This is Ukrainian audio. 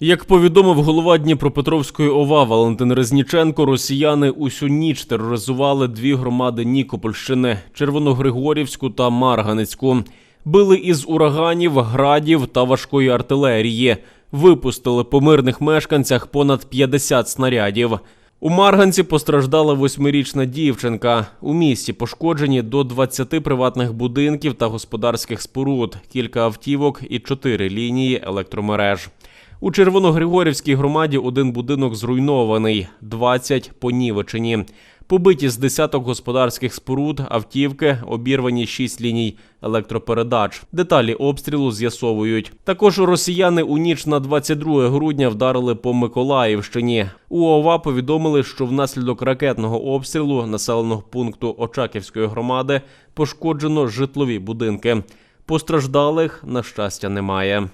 Як повідомив голова Дніпропетровської ОВА Валентин Резніченко, росіяни усю ніч тероризували дві громади Нікопольщини Червоногригорівську та Марганецьку. Били із ураганів, градів та важкої артилерії. Випустили по мирних мешканцях понад 50 снарядів. У Марганці постраждала восьмирічна дівчинка. У місті пошкоджені до 20 приватних будинків та господарських споруд, кілька автівок і чотири лінії електромереж. У Червоногригорівській громаді один будинок зруйнований, 20 понівечені. Побиті з десяток господарських споруд, автівки, обірвані шість ліній електропередач. Деталі обстрілу з'ясовують. Також росіяни у ніч на 22 грудня вдарили по Миколаївщині. У ОВА повідомили, що внаслідок ракетного обстрілу населеного пункту Очаківської громади пошкоджено житлові будинки. Постраждалих, на щастя, немає.